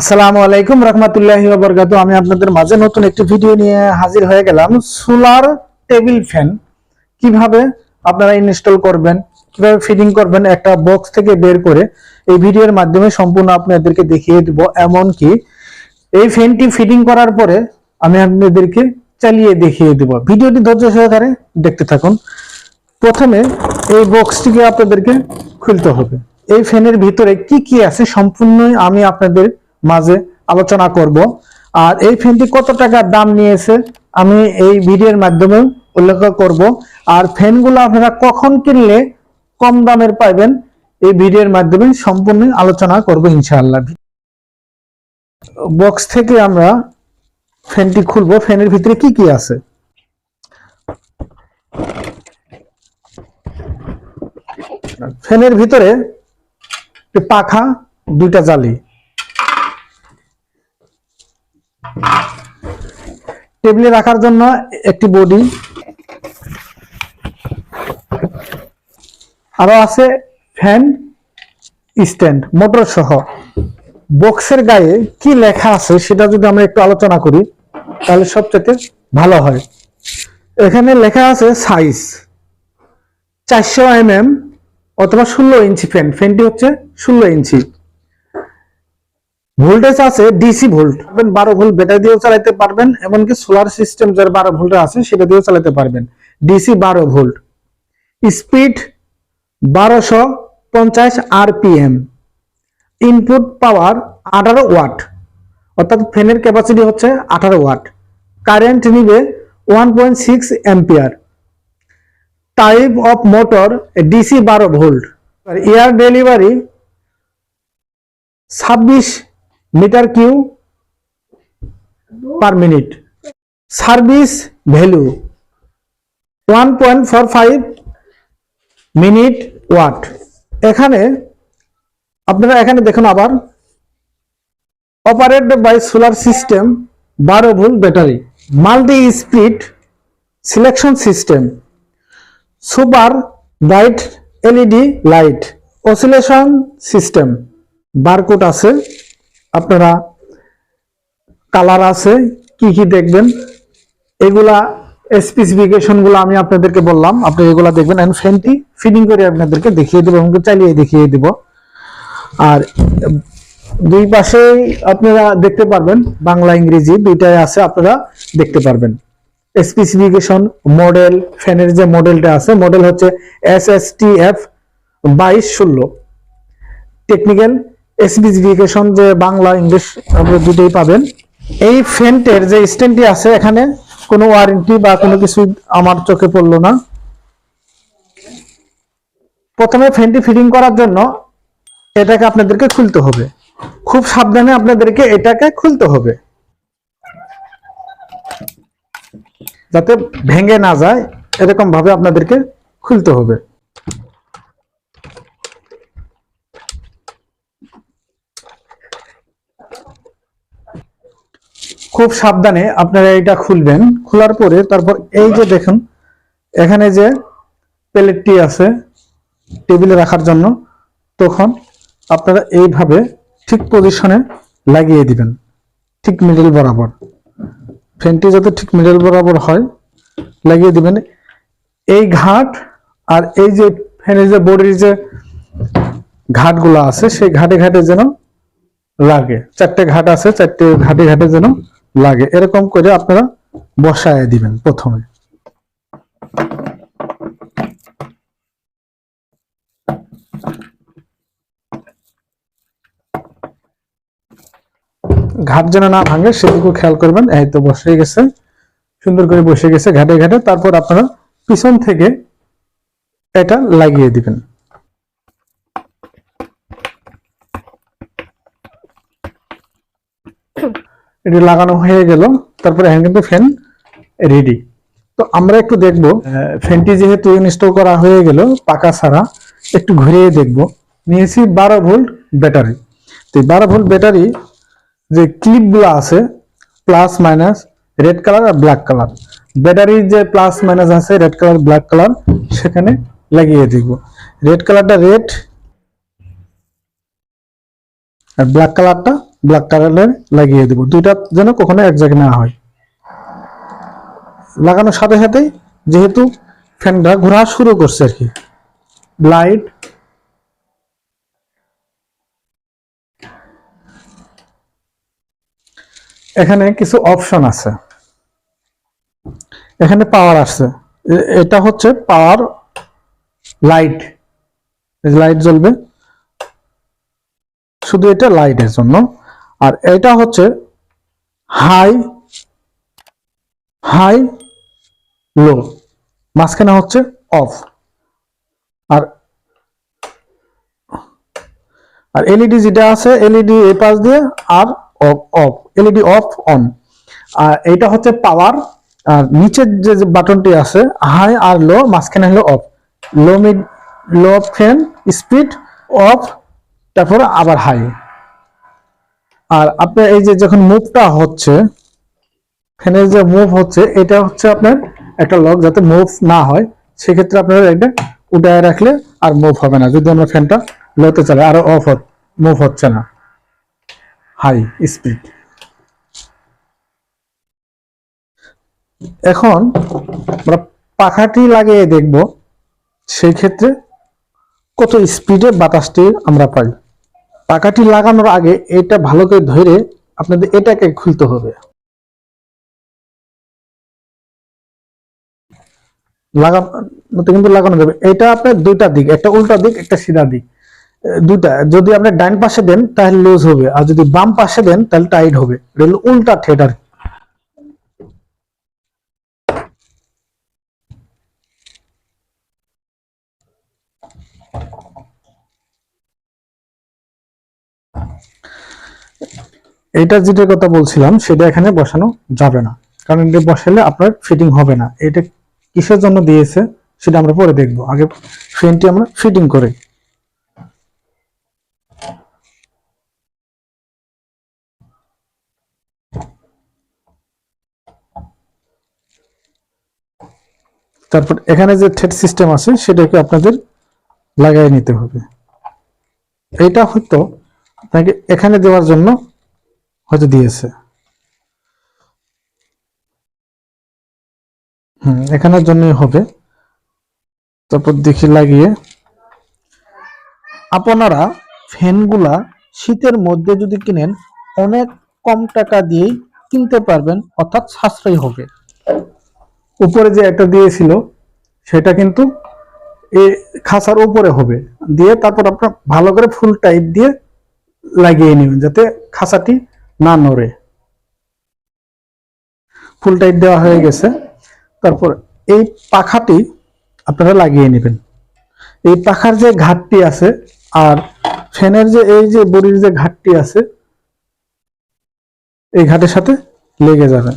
আসসালামু আলাইকুম রহমতুল্লাহি বরকাত আমি আপনাদের মাঝে নতুন একটি ভিডিও নিয়ে হাজির হয়ে গেলাম। Solar table fan. কীভাবে আপনারা ইনস্টল করবেন, কীভাবে ফিটিং করবেন একটা বক্স থেকে বের করে এই ভিডিওর মাধ্যমে সম্পূর্ণ আপনাদেরকে দেখিয়ে দিব। এমনকি এই ফ্যানটি ফিটিং করার পরে আমি আপনাদেরকে চালিয়ে দেখিয়ে দিব। ভিডিওটি ধৈর্য সহকারে দেখতে থাকুন। প্রথমে এই বক্সটিকে আপনাদেরকে খুলতে হবে। এই ফ্যানের ভিতরে কি কি আছে সম্পূর্ণই আমি আপনাদের মাঝে আলোচনা করব। আর এই ফ্যানটি কত টাকার দাম নিয়েছে আমি এই ভিডিওর মাধ্যমে উল্লেখ করব। আর ফ্যানগুলো আপনারা কখন কিনলে কম দামের পাবেন এই ভিডিওর মাধ্যমে সম্পূর্ণ আলোচনা করব ইনশাআল্লাহ। বক্স থেকে আমরা ফ্যানটি খুলবো। ফ্যানের ভিতরে কি কি আছে? ফ্যানের ভিতরে পাখা, দুইটা জালি। টেবিলে রাখার জন্য একটি বডি। আরও আছে ফ্যান, স্ট্যান্ড, মোটর সহ। বক্সের গায়ে কি লেখা আছে সেটা যদি আমরা একটু আলোচনা করি, তাহলে সবচেয়ে ভালো হয়। এখানে লেখা আছে সাইজ চারশো এম এম অথবা ষোলো ইঞ্চি ফ্যান। ফ্যানটি হচ্ছে ষোলো ইঞ্চি। ভোল্টেজ আছে ডিসি ভোল্ট। বারো ভোল্ট ব্যাটারি দিয়েও চালাতে পারবেন, এমনকি সোলার সিস্টেম যার বারো ভোল্ট আছে সেটা দিয়েও চালাতে পারবেন। ডিসি বারো ভোল্ট। স্পিড বারোশো পঞ্চাশ আরপিএম। ইনপুট পাওয়ার আঠারো ওয়াট। অর্থাৎ ফ্যানের ক্যাপাসিটি হচ্ছে আঠারো ওয়াট। কারেন্ট নিবে one point six ampere. Type of motor DC বারো ভোল্ট। এয়ার ডেলিভারি ছাব্বিশ metre cu per minute. Service value one point four five minute watt. এখানে আপনারা এখানে দেখুন আবার। অপারেটেড বাই সোলার সিস্টেম, বারো volt battery, multi speed selection system, super bright LED light, oscillation system, barcode আছে। আপনারা colour আছে, কি কি দেখবেন? এগুলা স্পেসিফিকেশনগুলো আমি আপনাদেরকে বললাম। আপনি এগুলা দেখবেন এন্ড ফ্যানটি ফিটিং করে আপনাদেরকে দেখিয়ে দেবো এবং চালিয়ে দেখিয়ে দিব। আর দুই পাশেই আপনারা দেখতে পারবেন, বাংলা, ইংরেজি দুইটাই আছে, আপনারা দেখতে পারবেন। স্পেসিফিকেশন মডেল ফ্যানের যে মডেলটা আছে মডেল হচ্ছে এস এস টি এফ বাইশ ষোলো। টেকনিক্যাল স্পেসিফিকেশন যে বাংলা ইংলিশ দুটোই পাবেন। এই ফ্যানটের যে স্ট্যান্ডটি আছে, এখানে কোনো ওয়ারেন্টি বা কোনো কিছু আমার চোখে পড়ল না। প্রথমে ফ্যানটি ফিটিং করার জন্য এটাকে আপনাদেরকে খুলতে হবে। খুব সাবধানে আপনাদেরকে এটাকে খুলতে হবে। যাতে ভেঙে না যায় এরকম ভাবে আপনাদেরকে খুলতে হবে। খুব সাবধানে আপনারা এটা খুলবেন। খোলার পরে তারপর এই যে দেখুন, এখানে যে প্লেটটি আছে টেবিলে রাখার জন্য, তখন আপনারা এইভাবে ঠিক পজিশনে লাগিয়ে দিবেন, ঠিক মিডল বরাবর। ফ্যানটি যাতে ঠিক মিডল বরাবর হয়, লাগিয়ে দিবেন। এই ঘাট আর এই যে ফ্যানের যে বডির যে ঘাটগুলো আছে, সেই ঘাটে ঘাটে যেন লাগে। চারটে ঘাট আছে, চারটে ঘাটে ঘাটে যেন লাগে। এরকম করে আপনারা বসায় দিবেন প্রথমে। ঘাট যেন না ভাঙে সেদিকেও খেয়াল করবেন। এই তো বসে গেছে। সুন্দর করে বসে গেছে ঘাটে ঘাটে। তারপর আপনারা পিছন থেকে এটা লাগিয়ে দিবেন। এটি লাগানো হয়ে গেল। তারপরে এখন কিন্তু ফ্যান রেডি তো আমরা একটু দেখব ফ্যানটি যেহেতু ইনস্টল করা হয়ে গেল, পাকা ছাড়া, একটু ঘুরিয়ে দেখব। নিয়েছি বারো ভোল্ট ব্যাটারি। তো বারো ভোল্ট ব্যাটারি যে ক্লিপগুলো আছে প্লাস মাইনাস রেড কালার আর ব্ল্যাক কালার ব্যাটারির যে প্লাস মাইনাস আছে রেড কালার ব্ল্যাক কালার সেখানে লাগিয়ে দেখব। রেড কালারটা রেড আর ব্ল্যাক কালারটা ব্ল্যাক কালারের লাগিয়ে দেব। দুইটা যেন কখনো এক জায়গায় না হয়। লাগানোর সাথে সাথেই যেহেতু ফ্যানটা ঘোরা শুরু করছে আর কি। লাইট এখানে কিছু অপশন আছে। এখানে পাওয়ার এ- এটা হচ্ছে পাওয়ার লাইট লাইট জ্বলবে। শুধু এটা লাইটের জন্য। আর এটা হচ্ছে হাই হাই, লো। মাঝখানে হচ্ছে অফ। আর আর এলইডি যেটা আছে, এলইডি এ পাশ দিয়ে আর off off. LED off on. আর এটা হচ্ছে পাওয়ার। আর নিচের যে বাটনটি আছে, হাই আর লো, মাঝখানে হলো off. Low mid, low fan speed, off, তারপর আবার হাই। আর আপনার এই যে যখন মুভটা হচ্ছে ফ্যানের যে মুভ হচ্ছে, এটা হচ্ছে আপনার একটা লক যাতে মুভ না হয়। সেক্ষেত্রে আপনার এটা উঠায় রাখলে আর মুভ হবে না। যদি আমরা ফ্যানটা লোতে চলে আর অফ মুভ হচ্ছে না। হাই স্পিড এখন আমরা পাখাটি লাগিয়ে দেখব, সেই ক্ষেত্রে কত স্পিডে বাতাসটি আমরা পাই। পাখাটি লাগানোর আগে এটা ভালো করে ধরে আপনাদের এটাকে খুলতে হবে। লাগানো কিন্তু লাগানো যাবে। এটা আপনার দুইটা দিক, একটা উল্টা দিক, একটা সিধা দিক। দুটা যদি আপনি ডান পাশে দেন, তাহলে লুজ হবে। আর যদি বাম পাশে দেন, তাহলে টাইট হবে। উল্টা থিয়েটার এটা যেটা কথা বলছিলাম, সেটা এখানে বসানো যাবে না। কারণ এটা বসালে আপনার ফিটিং হবে না। এটা কিসের জন্য দিয়েছে, সেটা আমরা পরে দেখব। আগে ফ্রেমটি আমরা ফিটিং করে তারপর এখানে যে থ্রেড সিস্টেম আছে, সেটাকে আপনাদের লাগাই নিতে হবে। এটা হয়তো আপনাকে এখানে দেওয়ার জন্য হয়তো দিয়েছে। হুম, এখানের জন্যই হবে। তারপর দেখি লাগিয়ে। আপনারা ফ্যানগুলা শীতের মধ্যে যদি কিনেন, অনেক কম টাকা দিয়েই কিনতে পারবেন, অর্থাৎ সাশ্রয়ী হবে। উপরে যে একটা দিয়েছিল, সেটা কিন্তু এ খাসার উপরে হবে। দিয়ে তারপর আপনার ভালো করে ফুল টাইট দিয়ে লাগিয়ে নেবেন, যাতে খাঁচাটি না নড়ে। ফুল টাইট দেওয়া হয়ে গেছে। তারপর এই পাখাটি আপনারা লাগিয়ে নেবেন। এই পাখার যে ঘাটটি আছে আর ফ্যানের যে এই যে বড়ির যে ঘাটটি আছে, এই ঘাটের সাথে লেগে যাবে।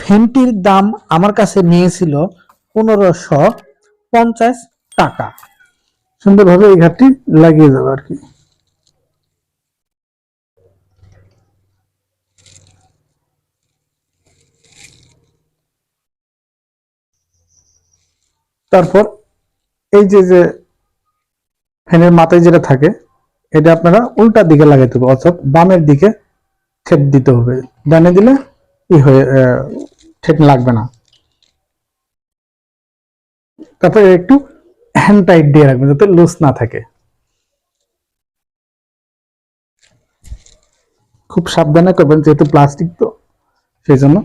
ফ্যানটির দাম আমার কাছে নিয়েছিল পনেরোশো পঞ্চাশ টাকা। সুন্দরভাবে এই ঘাটটি লাগিয়ে যাবে আর কি। তারপর এই যে যে ফ্যানের মাথায় যেটা থাকে, এটা আপনারা উল্টা দিকে লাগাইতে হবে, অর্থাৎ বামের দিকে ঠেট দিতে হবে। ডানে দিলে ই হয়ে ঠেট লাগবে না। তারপরে একটু হ্যান্ড টাইট দিয়ে রাখবেন যাতে লুজ না থাকে। খুব সাবধানে করবেন, যেহেতু প্লাস্টিক তো, সেই জন্য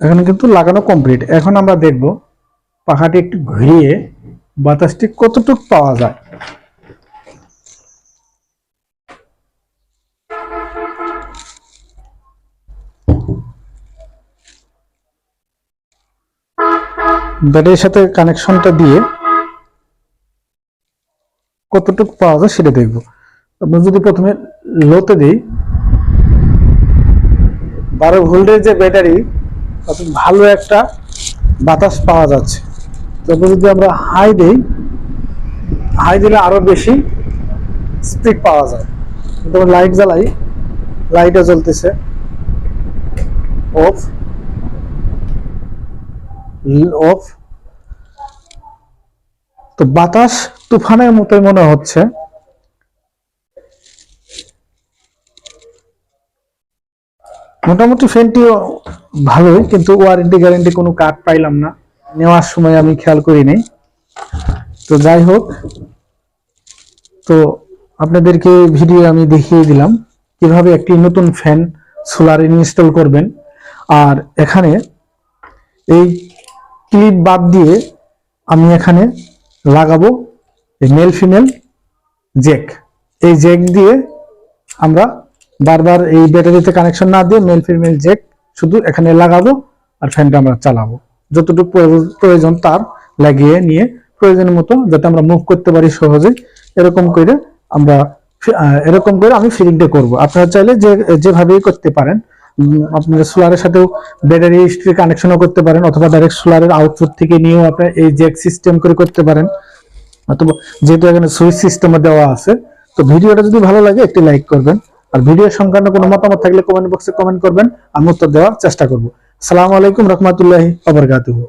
এখন কিন্তু লাগানো কমপ্লিট এখন আমরা দেখব পাখাটি একটু ঘুরিয়ে বাতাসটি কতটুকু পাওয়া যায়। ব্যাটারির সাথে কানেকশনটা দিয়ে কতটুকু পাওয়া যায় সেটা দেখব। আমরা যদি প্রথমে লোতে দিই, বারো ভোল্টের যে ব্যাটারি অর্থাৎ ভালো একটা বাতাস পাওয়া যাচ্ছে। তবে যদি আমরা হাই দিই হাই দিলে আরও বেশি স্পিড পাওয়া যায়। কিন্তু লাইট জ্বালাই লাইটও জ্বলতেছে। অফ অফ তো বাতাস তুফানের মতোই মনে হচ্ছে। মোটামুটি ফ্যানটিও ভালোই, কিন্তু ওয়ারেন্টি গ্যারেন্টি কোনো কার্ড পাইলাম না। নেওয়ার সময় আমি খেয়াল করি করিনি তো যাই হোক, তো আপনাদেরকে ভিডিও আমি দেখিয়ে দিলাম কীভাবে একটি নতুন ফ্যান সোলার ইনস্টল করবেন। আর এখানে এই ক্লিপ বাদ দিয়ে আমি এখানে লাগাবো মেল ফিমেল জ্যাক এই জ্যাক দিয়ে আমরা বারবার এই ব্যাটারিতে কানেকশন না দিয়ে মেল ফিমেল জ্যাক শুধু এখানে লাগাবো আর ফ্যানটা আমরা চালাবো। যতটুকু প্রয়োজন- প্রয়োজন তার লাগিয়ে নিয়ে প্রয়োজনের মতো যাতে আমরা মুভ করতে পারি সহজে, এরকম করে আমরা এরকম করে আমি ফিলিংটা করব। আপনারা চাইলে যে যেভাবেই করতে পারেন আপনারা সোলারের সাথেও ব্যাটারি কানেকশনও করতে পারেন, অথবা ডাইরেক্ট সোলারের আউটপুট থেকে নিয়েও আপনার এই জ্যাক সিস্টেম করে করতে পারেন। অথবা যেহেতু এখানে সুইচ সিস্টেমে দেওয়া আছে, তো ভিডিওটা যদি ভালো লাগে একটি লাইক করবেন। আর ভিডিও সংক্রান্ত কোনো মতামত থাকলে কমেন্ট বক্সে কমেন্ট করবেন আমি উত্তর দেওয়ার চেষ্টা করব। আসসালামু আলাইকুম রহমতুল্লাহি আবরকাতুহু